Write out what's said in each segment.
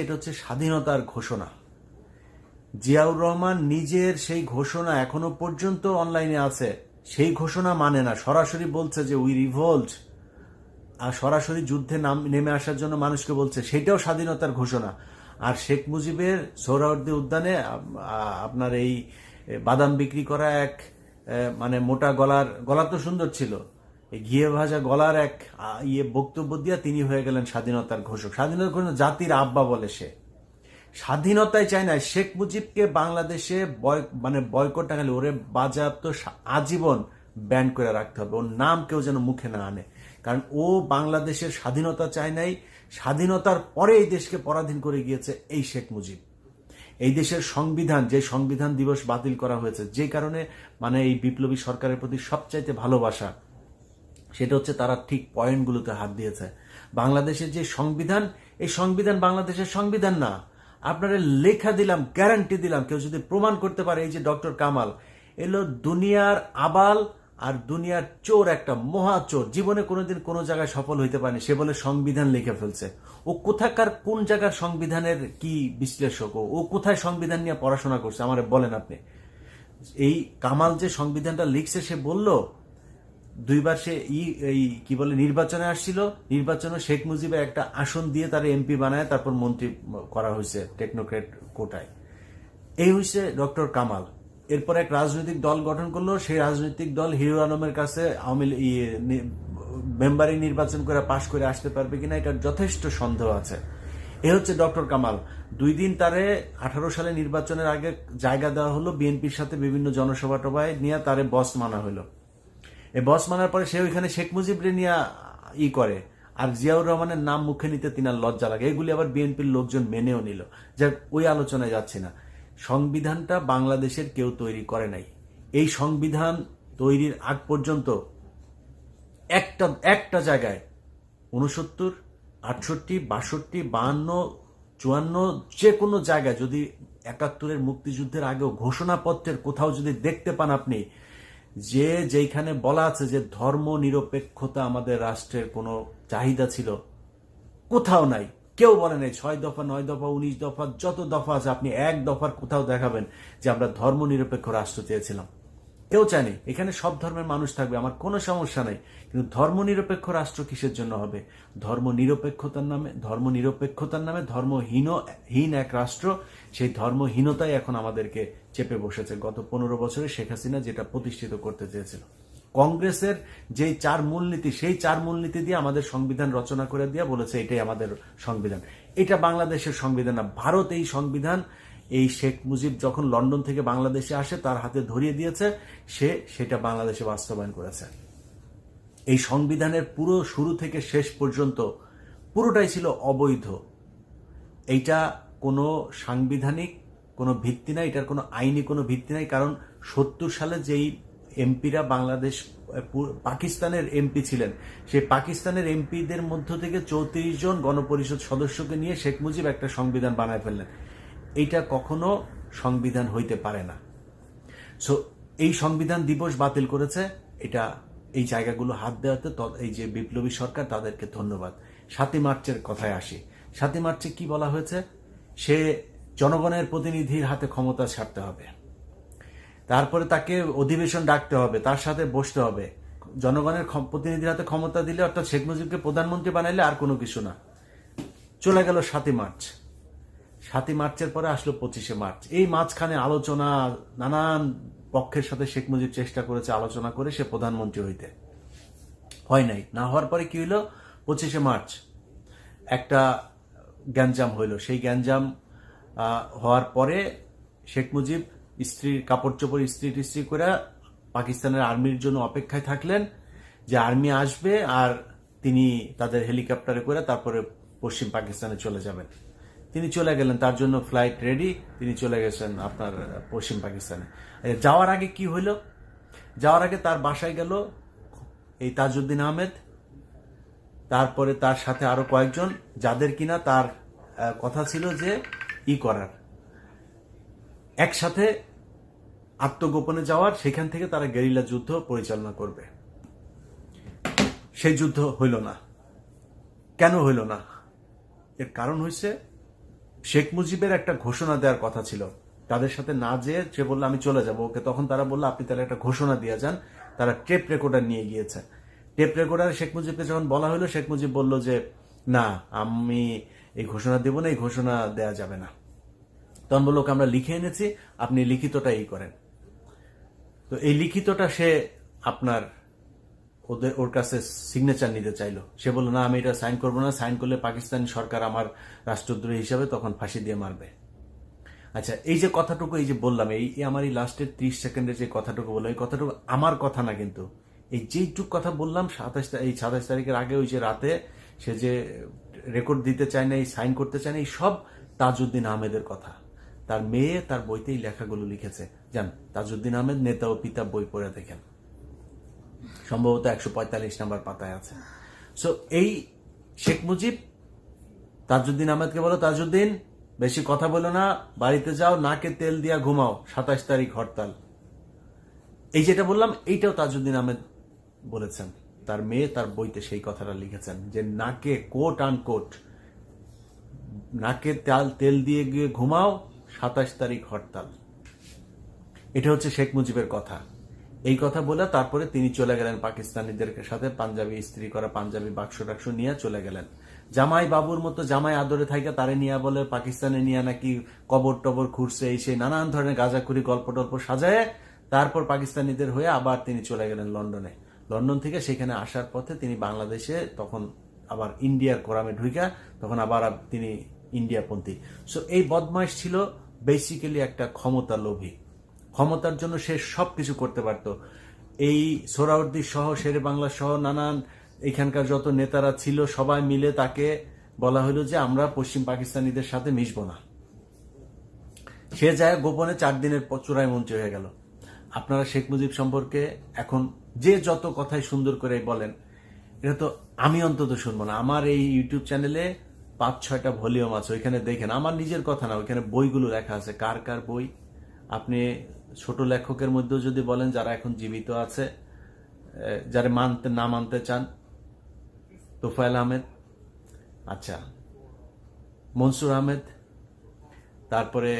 এটা হচ্ছে স্বাধীনতার ঘোষণা। জিয়াউর রহমান নিজের সেই ঘোষণা এখনও পর্যন্ত অনলাইনে আছে। সেই ঘোষণা মানে না, সরাসরি বলছে যে উই রিভোল্ট আর সরাসরি যুদ্ধে নাম, নেমে আসার জন্য মানুষকে বলছে। সেটাও স্বাধীনতার ঘোষণা। আর শেখ মুজিবের সোহরাওয়ার্দী উদ্যানে আপনার এই বাদাম বিক্রি করা এক মানে মোটা গলার, গলা তো সুন্দর ছিল। ঘিয়ে ভাজা গলার এক ইয়ে বক্তব্য দিয়া তিনি হয়ে গেলেন স্বাধীনতার ঘোষক। স্বাধীনতার ঘোষণা জাতির আব্বা বলে সে। স্বাধীনতায় চায় না শেখ মুজিবকে বাংলাদেশে বয় মানে বয়কট না খালি ওরে বাজাপ্ত আজীবন ব্যান করে রাখতে হবে। ওর নাম কেউ যেন মুখে না আনে। কারণ ও বাংলাদেশের স্বাধীনতা চায় নাই, স্বাধীনতার পরে এই দেশকে পরাধীন করে গিয়েছে এই শেখ মুজিব। এই দেশের সংবিধান, যে সংবিধান দিবস বাতিল করা হয়েছে, যে কারণে মানে এই বিপ্লবী সরকারের প্রতি সবচাইতে ভালোবাসা সেটা হচ্ছে তারা ঠিক পয়েন্টগুলোতে হাত দিয়েছে। বাংলাদেশের যে সংবিধান, এই সংবিধান বাংলাদেশের সংবিধান না। আপনারা লেখা দিলাম গ্যারান্টি দিলাম, কেউ যদি প্রমাণ করতে পারে, এই যে ডক্টর কামাল এলো দুনিয়ার আবাল আর দুনিয়ার চোর একটা মহা চোর। জীবনে কোনোদিন কোনো জায়গায় সফল হইতে পারেনি, সে বলে সংবিধান লিখে ফেলছে। ও কোথাকার, কোন জায়গার সংবিধানের কি বিশ্লেষক? ও? কোথায় সংবিধান নিয়ে পড়াশোনা করছে? আমার বলেন আপনি। এই কামাল যে সংবিধানটা লিখছে, সে বলল দুইবার সে ই এই কি বলে নির্বাচনে আসছিল। নির্বাচনে শেখ মুজিবের একটা আসন দিয়ে তার এমপি বানায় তারপর মন্ত্রী করা হয়েছে টেকনোক্রেট কোটায়। এই হচ্ছে ডক্টর কামাল। এরপর এক রাজনৈতিক দল গঠন করল। সেই রাজনৈতিক দল হিরো আলমের কাছে আওয়ামী ইয়ে, মেম্বারি নির্বাচন করে পাশ করে আসতে পারবে কিনা এটার যথেষ্ট সন্দেহ আছে। এ হচ্ছে ডক্টর কামাল। দুই দিন তারে আঠারো সালে নির্বাচনের আগে জায়গা দেওয়া হলো। বিএনপির সাথে বিভিন্ন জনসভা টভায় নিয়ে তারে বস মানা হলো। এই বস মানার পরে সে ওইখানে শেখ মুজিবরে নিয়ে ই করে। আর জিয়াউর রহমানের নাম মুখে নিতে তিনার লজ্জা লাগে। এগুলি আবার বিএনপির লোকজন মেনেও নিল। যাক, ওই আলোচনায় যাচ্ছে না। সংবিধানটা বাংলাদেশের কেউ তৈরি করে নাই। এই সংবিধান তৈরির আগ পর্যন্ত একটা একটা জায়গায় উনসত্তর আটষট্টি, বাষট্টি, বাহান্ন, চুয়ান্ন যে কোনো জায়গায় যদি একাত্তরের মুক্তিযুদ্ধের আগেও ঘোষণাপত্রের কোথাও যদি দেখতে পান আপনি যে যেখানে বলা আছে যে ধর্ম নিরপেক্ষতা আমাদের রাষ্ট্রের কোনো চাহিদা ছিল, কোথাও নাই। কেউ বলে নাই, ছয় দফা, নয় দফা, উনিশ দফা, যত দফা আছে, আপনি এক দফার কোথাও দেখাবেন যে আমরা ধর্ম নিরপেক্ষ রাষ্ট্র চেয়েছিলাম। কেউ চায়নি এখানে সব ধর্মের মানুষ থাকবে, আমার কোনো সমস্যা নেই। কিন্তু ধর্ম নিরপেক্ষ রাষ্ট্র কিসের জন্য হবে? ধর্ম নিরপেক্ষতার নামে ধর্ম নিরপেক্ষতার নামে ধর্মহীন, হীন এক রাষ্ট্র, সেই ধর্মহীনতাই এখন আমাদেরকে চেপে বসেছে। গত পনেরো বছরে শেখ হাসিনা যেটা প্রতিষ্ঠিত করতে চেয়েছিল। কংগ্রেসের যে চার মূলনীতি, সেই চার মূলনীতি দিয়ে আমাদের সংবিধান রচনা করে দিয়ে বলেছে, এটাই আমাদের সংবিধান। এটা বাংলাদেশের সংবিধান না, ভারত এই সংবিধান এই শেখ মুজিব যখন লন্ডন থেকে বাংলাদেশে আসে, তার হাতে ধরিয়ে দিয়েছে, সে সেটা বাংলাদেশে বাস্তবায়ন করেছে। এই সংবিধানের পুরো শুরু থেকে শেষ পর্যন্ত পুরোটাই ছিল অবৈধ। এইটা কোনো সাংবিধানিক কোনো ভিত্তি নাই, এটার কোনো আইনি কোনো ভিত্তি নাই, কারণ সত্তর সালে যেই এমপিরা বাংলাদেশ পাকিস্তানের এমপি ছিলেন সেই পাকিস্তানের এমপিদের মধ্য থেকে চৌত্রিশ জন গণপরিষদ সদস্যকে নিয়ে শেখ মুজিব একটা সংবিধান বানায় ফেললেন। এইটা কখনো সংবিধান হইতে পারে না। সো এই সংবিধান দিবস বাতিল করেছে। এটা এই জায়গাগুলো হাত দেওয়াতে এই যে বিপ্লবী সরকার তাদেরকে ধন্যবাদ। সাতই মার্চের কথায় আসি। সাতই মার্চে কি বলা হয়েছে? সে জনগণের প্রতিনিধির হাতে ক্ষমতা ছাড়তে হবে। তারপরে তাকে অধিবেশন ডাকতে হবে, তার সাথে বসতে হবে। জনগণের প্রতিনিধির হাতে ক্ষমতা দিলে অর্থাৎ শেখ মুজিবকে প্রধানমন্ত্রী বানাইলে আর কোনো কিছু না। চলে গেল সাতই মার্চ। সাতই মার্চের পরে আসলো পঁচিশে মার্চ। এই মাঝখানে আলোচনা, নানান পক্ষের সাথে শেখ মুজিব চেষ্টা করেছে আলোচনা করে সে প্রধানমন্ত্রী হইতে। হয় নাই। না হওয়ার পরে কি হইল? পঁচিশে মার্চ একটা গ্যাঞ্জাম হইল। সেই গ্যাঞ্জাম হওয়ার পরে শেখ মুজিব স্ত্রীর কাপড় চোপড় স্ত্রী টিস্ত্রি করে পাকিস্তানের আর্মির জন্য অপেক্ষায় থাকলেন যে আর্মি আসবে আর তিনি তাদের হেলিকপ্টারে করে তারপরে পশ্চিম পাকিস্তানে চলে যাবেন। তিনি চলে গেলেন, তার জন্য ফ্লাইট রেডি তিনি চলে গেছেন আপনার পশ্চিম পাকিস্তানে। যাওয়ার আগে কি হইল? যাওয়ার আগে তার বাসায় গেল এই তাজউদ্দিন আহমেদ, তারপরে তার সাথে আরও কয়েকজন, যাদের কিনা তার কথা ছিল যে ই করার। একসাথে আত্মগোপনে যাওয়ার, সেখান থেকে তারা গেরিলা যুদ্ধ পরিচালনা করবে। সেই যুদ্ধ হইল না। কেন হইল না? এর কারণ হয়েছে শেখ মুজিবের একটা ঘোষণা দেওয়ার কথা ছিল। তাদের সাথে না যেয়ে সে বলল, আমি চলে যাব। ওকে তখন তারা বলল, আপনি তাহলে একটা ঘোষণা দিয়ে যান। তারা টেপ রেকর্ডার নিয়ে গিয়েছে। টেপ রেকর্ডার শেখ মুজিবকে যখন বলা হলো, শেখ মুজিব বলল যে, না, আমি এই ঘোষণা দেব না, এই ঘোষণা দেয়া যাবে না। তখন বলল আমরা লিখে এনেছি, আপনি লিখিতটা এই করেন। তো এই লিখিতটা সে আপনার ওদের ওর কাছে সিগনেচার নিতে চাইলো। সে বলল, না, আমি এটা সাইন করব না। সাইন করলে পাকিস্তানি সরকার আমার রাষ্ট্রদ্রোহী হিসাবে তখন ফাঁসি দিয়ে মারবে। আচ্ছা এই যে কথাটুকু এই যে বললাম, এই আমার এই লাস্টের ত্রিশ সেকেন্ডের যে কথাটুকু বললাম, এই কথাটুকু আমার কথা না কিন্তু। এই যেইটুক কথা বললাম, সাতাশ এই সাতাশ তারিখের আগে ওই যে রাতে সে যে রেকর্ড দিতে চায় না এই সাইন করতে চায় না এই সব তাজউদ্দিন আহমেদের কথা। তার মেয়ে, তার বইতেই লেখাগুলো লিখেছে। যান, তাজউদ্দিন আহমেদ নেতা ও পিতা বই পড়ে দেখেন। সম্ভবত একশো পঁয়তাল্লিশ নাম্বার পাতায় আছে। সো এই শেখ মুজিব, তাজউদ্দিন আহমেদকে বলো, তাজউদ্দিন, বেশি কথা বলো না, বাড়িতে যাও, নাকে তেল দিয়া ঘুমাও, সাতাশ তারিখ হরতাল। এই যেটা বললাম, এইটাও তাজউদ্দিন আহমেদ বলেছেন। তার মেয়ে, তার বইতে সেই কথাটা লিখেছেন যে, নাকে কোট আন কোট, নাকে তেল তেল দিয়ে গিয়ে ঘুমাও, সাতাশ তারিখ হরতাল। এটা হচ্ছে শেখ মুজিবের কথা। এই কথা বলে তারপরে তিনি চলে গেলেন পাকিস্তানিদের সাথে পাঞ্জাবি ইস্ত্রি করা, পাঞ্জাবি বাক্স টাক্স নিয়ে চলে গেলেন। জামাই বাবুর মতো জামাই আদরে থাকে তারে নিয়ে বলে পাকিস্তানে নিয়ে নাকি কবর টবর খুঁড়ছে, এই সেই নানান ধরনের গাঁজাখুরি গল্প টল্প সাজায় তারপর পাকিস্তানিদের হয়ে আবার তিনি চলে গেলেন লন্ডনে। লন্ডন থেকে সেখানে আসার পথে তিনি বাংলাদেশে তখন আবার ইন্ডিয়ার কোরামে ঢুইকা, তখন আবার তিনি ইন্ডিয়াপন্থী। সো এই বদমাইশ ছিল বেসিক্যালি একটা ক্ষমতা লোভী ক্ষমতার জন্য সে সব কিছু করতে পারত। এই সোরাউদ্দি সহ, শেরে বাংলা সহ নানান এখানকার যত নেতারা ছিল, সবাই মিলে তাকে বলা হলো যে, আমরা পশ্চিম পাকিস্তানিদের সাথে মিশব না। সে যায় গোপনে চার দিনের চূড়ায় মঞ্চে হয়ে গেল। আপনারা শেখ মুজিব সম্পর্কে এখন যে যত কথাই সুন্দর করে বলেন, এটা তো আমি অন্তত শুনব না। আমার এই ইউটিউব চ্যানেলে পাঁচ, ছয়টা ভলিউম আছে, ওইখানে দেখেন। আমার নিজের কথা না, ওইখানে বইগুলো লেখা আছে। কার কার বই? আপনি ছোট লেখকের মধ্যেও যদি বলেন যারা এখন জীবিত আছে যারা মানতে, না মানতে চান, তোফায়েল আহমেদ আচ্ছা মনসুর আহমেদ, তারপরে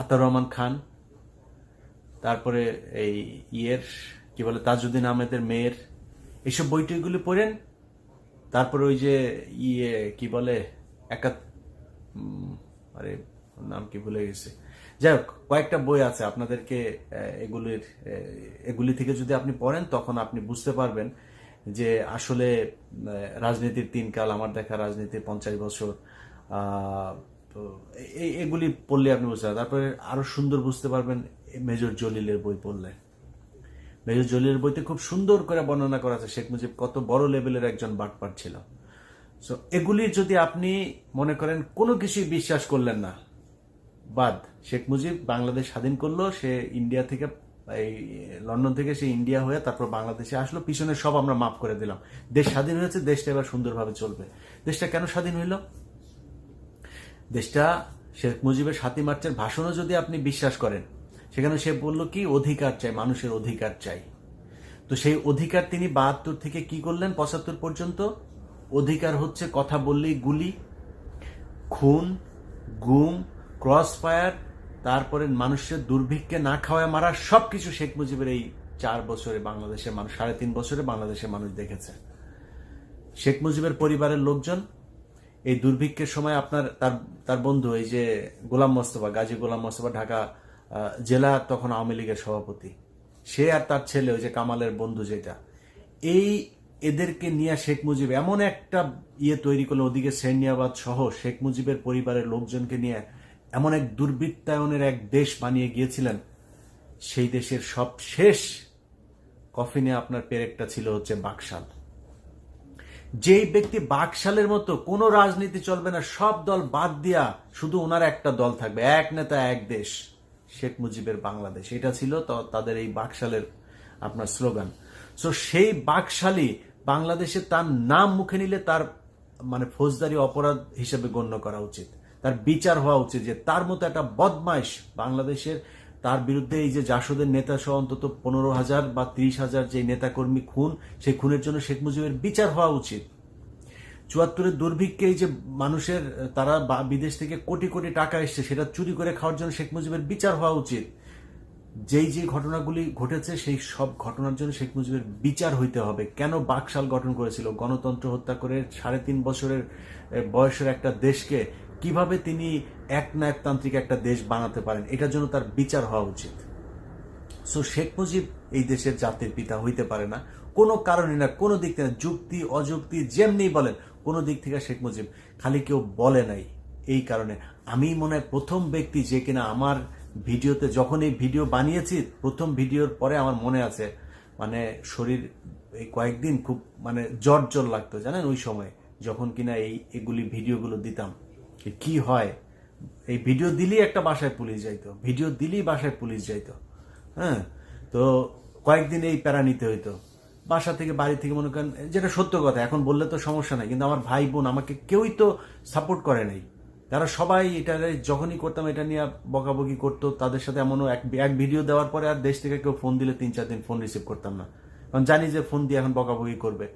আতার রহমান খান, তারপরে এই ইয়ের, কি বলে, তাজউদ্দিন আহমেদের মেয়ের এইসব বইটিগুলি পড়েন, তারপরে ওই যে ইয়ে কি বলে একা আরে নাম কি ভুলে গেছে। যাই হোক কয়েকটা বই আছে আপনাদেরকে এগুলির এগুলি থেকে যদি আপনি পড়েন, তখন আপনি বুঝতে পারবেন যে আসলে রাজনীতির তিন কাল, আমার দেখা রাজনীতির পঞ্চাশ বছর এগুলি পড়লে আপনি বুঝতে পারবেন। তারপরে আরও সুন্দর বুঝতে পারবেন মেজর জলিলের বই পড়লে। মেজর জলিলের বইতে খুব সুন্দর করে বর্ণনা করা আছে, শেখ মুজিব কত বড় লেভেলের একজন বাটপার ছিল। সো এগুলি যদি আপনি মনে করেন, কোনো কিছুই বিশ্বাস করলেন না বাদ। শেখ মুজিব বাংলাদেশ স্বাধীন করল, সে ইন্ডিয়া থেকে, এই লন্ডন থেকে সে ইন্ডিয়া হয়ে তারপর বাংলাদেশে আসলো। পিছনে সব আমরা মাফ করে দিলাম। দেশ স্বাধীন হয়েছে, দেশটা এবার সুন্দরভাবে চলবে। দেশটা কেন স্বাধীন হইল? দেশটা শেখ মুজিবের সাতই মার্চের ভাষণও যদি আপনি বিশ্বাস করেন, সেখানে সে বলল কি, অধিকার চাই, মানুষের অধিকার চাই। তো সেই অধিকার তিনি বাহাত্তর থেকে কি করলেন, পঁচাত্তর পর্যন্ত? অধিকার হচ্ছে কথা বললেই গুলি, খুন, গুম ক্রস ফায়ার তারপরে মানুষের দুর্ভিক্ষে না খাওয়ায় মারা, সবকিছু শেখ মুজিবের এই চার বছরে বাংলাদেশের মানুষ, সাড়ে তিন বছরে বাংলাদেশের মানুষ দেখেছে। শেখ মুজিবের পরিবারের লোকজন, এই দুর্ভিক্ষের সময় আপনার, তার তার বন্ধু, এই যে গোলাম মোস্তফা, গাজী গোলাম মোস্তফা, ঢাকা জেলা তখন আওয়ামী লীগের সভাপতি। সে আর তার ছেলে, ওই যে কামালের বন্ধু যেটা। এই এদেরকে নিয়ে শেখ মুজিব এমন একটা ইয়ে তৈরি করল ওদিকে সেনিয়াবাদ সহ শেখ মুজিবের পরিবারের লোকজনকে নিয়ে এমন এক দুর্বৃত্তায়নের এক দেশ বানিয়ে গিয়েছিলেন। সেই দেশের সব শেষ কফিনে আপনার পেরেকটা ছিল হচ্ছে বাকশাল। যেই ব্যক্তি বাকশালের মতো কোনো রাজনীতি চলবে না, সব দল বাদ দিয়া শুধু ওনার একটা দল থাকবে, এক নেতা, এক দেশ, শেখ মুজিবের বাংলাদেশ। এটা ছিল তাদের এই বাকশালের আপনার স্লোগান। সো সেই বাকশালী বাংলাদেশে তার নাম মুখে নিলে তার মানে ফৌজদারি অপরাধ হিসেবে গণ্য করা উচিত। তার বিচার হওয়া উচিত যে তার মতো একটা বদমাইশ বাংলাদেশের, তার বিরুদ্ধে এই যে জাসদের নেতা সহ অন্তত পনেরো হাজার বা ত্রিশ হাজার যে নেতাকর্মী খুন, সেই খুনের জন্য শেখ মুজিবের বিচার হওয়া উচিত। চুয়াত্তরের দুর্ভিক্ষেই যে মানুষের, তারা বিদেশ থেকে কোটি কোটি টাকা এসছে, সেটা চুরি করে খাওয়ার জন্য শেখ মুজিবের বিচার হওয়া উচিত। যেই যে ঘটনাগুলি ঘটেছে, সেই সব ঘটনার জন্য শেখ মুজিবের বিচার হইতে হবে। কেন বাকশাল গঠন করেছিল? গণতন্ত্র হত্যা করে সাড়ে তিন বছরের বয়সের একটা দেশকে কীভাবে তিনি একনায়কতান্ত্রিক একটা দেশ বানাতে পারেন, এটার জন্য তার বিচার হওয়া উচিত। সো শেখ মুজিব এই দেশের জাতির পিতা হইতে পারে না। কোনো কারণে না, কোনো দিক থেকে যুক্তি, অযুক্তি, যেমনি বলেন, কোনো দিক থেকে শেখ মুজিব খালি কেউ বলে নাই এই কারণে। আমি মনে হয় প্রথম ব্যক্তি যে কিনা আমার ভিডিওতে যখন এই ভিডিও বানিয়েছি, প্রথম ভিডিওর পরে আমার মনে আছে মানে শরীর এই কয়েকদিন খুব মানে জ্বর লাগতো, জানেন? ওই সময় যখন কিনা এই এগুলি ভিডিওগুলো দিতাম। কি হয়? এই ভিডিও দিলেই একটা বাসায় পুলিশ যাইতো। ভিডিও দিলেই বাসায় পুলিশ যাইতো। হ্যাঁ? তো কয়েকদিন এই প্যারা নিতে হইতো। বাসা থেকে বাড়ি থেকে মনে করেন, যেটা সত্য কথা, এখন বললে তো সমস্যা নাই, কিন্তু আমার ভাই বোন আমাকে কেউই তো সাপোর্ট করে নাই। তারা সবাই এটা যখনই করতাম, এটা নিয়ে বকাবকি করতো। তাদের সাথে এমনও এক এক ভিডিও দেওয়ার পরে আর দেশ থেকে কেউ ফোন দিলে তিন, চার দিন ফোন রিসিভ করতাম না। কারণ জানি যে ফোন দিয়ে এখন বকাবকি করবে।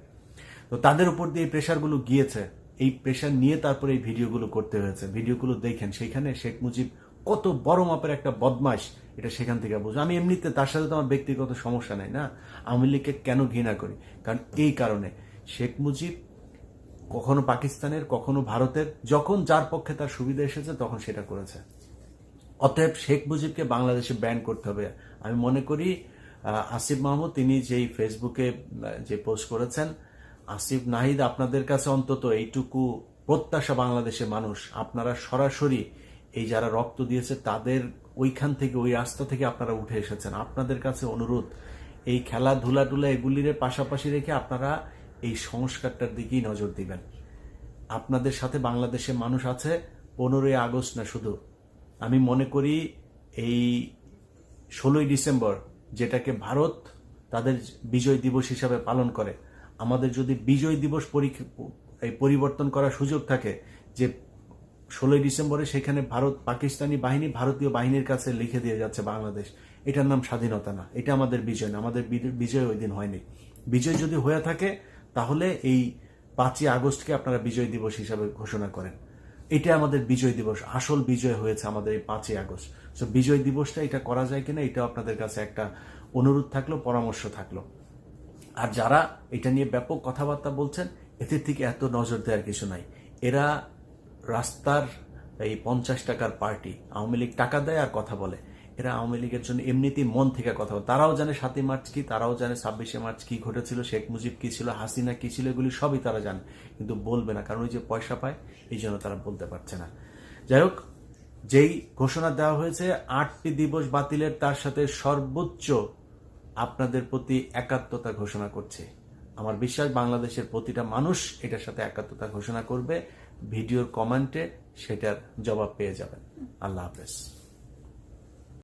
তো তাদের উপর দিয়ে এই প্রেশারগুলো গিয়েছে। এই প্রেশার নিয়ে তারপরে এই ভিডিওগুলো করতে হয়েছে। ভিডিওগুলো দেখেন, সেখানে শেখ মুজিব কত বড় মাপের একটা বদমাস এটা সেখান থেকে বুঝো আমি এমনিতে তার সাথে তো আমার ব্যক্তিগত সমস্যা নাই, না? আওয়ামী লীগকে কেন ঘৃণা করি? কারণ এই কারণে শেখ মুজিব কখনো পাকিস্তানের, কখনো ভারতের, যখন যার পক্ষে তার সুবিধা এসেছে তখন সেটা করেছে। অতএব শেখ মুজিবকে বাংলাদেশে ব্যান করতে হবে। আমি মনে করি আসিফ মাহমুদ তিনি যেই ফেসবুকে যে পোস্ট করেছেন আসিফ নাহিদ, আপনাদের কাছে অন্তত এইটুকু প্রত্যাশা বাংলাদেশের মানুষ। আপনারা সরাসরি এই যারা রক্ত দিয়েছে, তাদের ওইখান থেকে, ওই রাস্তা থেকে আপনারা উঠে এসেছেন। আপনাদের কাছে অনুরোধ, এই খেলাধুলা টুলা এগুলির পাশাপাশি রেখে আপনারা এই সংস্কারটার দিকেই নজর দিবেন। আপনাদের সাথে বাংলাদেশের মানুষ আছে, পনেরোই আগস্ট না শুধু। আমি মনে করি এই ষোলোই ডিসেম্বর, যেটাকে ভারত তাদের বিজয় দিবস হিসাবে পালন করে আমাদের যদি বিজয় দিবস পরিবর্তন করার সুযোগ থাকে যে ষোলোই ডিসেম্বরে সেখানে ভারত, পাকিস্তানি বাহিনী ভারতীয় বাহিনীর কাছে লিখে দিয়ে যাচ্ছে বাংলাদেশ। এটার নাম স্বাধীনতা না। এটা আমাদের বিজয় না। আমাদের বিজয় ওই দিন হয়নি। বিজয় যদি হয়ে থাকে, তাহলে এই পাঁচই আগস্টকে আপনারা বিজয় দিবস হিসাবে ঘোষণা করেন। এটা আমাদের বিজয় দিবস। আসল বিজয় হয়েছে আমাদের এই পাঁচই আগস্ট। তো বিজয় দিবসটা এটা করা যায় কিনা এটা আপনাদের কাছে একটা অনুরোধ থাকল, পরামর্শ থাকল। আর যারা এটা নিয়ে ব্যাপক কথাবার্তা বলছেন, এদের থেকে এত নজর দেওয়ার কিছু নাই। এরা রাস্তার এই পঞ্চাশ টাকার পার্টি, আওয়ামী লীগ টাকা দেয় আর কথা বলে। এরা আওয়ামী লীগের জন্য এমনিতেই মন থেকে কথা বলে। তারাও জানে সাতই মার্চ কি, তারাও জানে ছাব্বিশে মার্চ কি ঘটেছিল, শেখ মুজিব কি ছিল, হাসিনা কি ছিল, এগুলি সবই তারা জানে। কিন্তু বলবে না, কারণ ওই যে পয়সা পায়, এই জন্য তারা বলতে পারছে না। যাই হোক, যেই ঘোষণা দেওয়া হয়েছে, আটটি দিবস বাতিলের তার সাথে সর্বোচ্চ আপনাদের প্রতি একাত্মতা ঘোষণা করছে। আমার বিশ্বাস, বাংলাদেশের প্রতিটা মানুষ এটার সাথে একাত্মতা ঘোষণা করবে। ভিডিওর কমেন্টে সেটার জবাব পেয়ে যাবেন। আল্লাহ হাফেজ।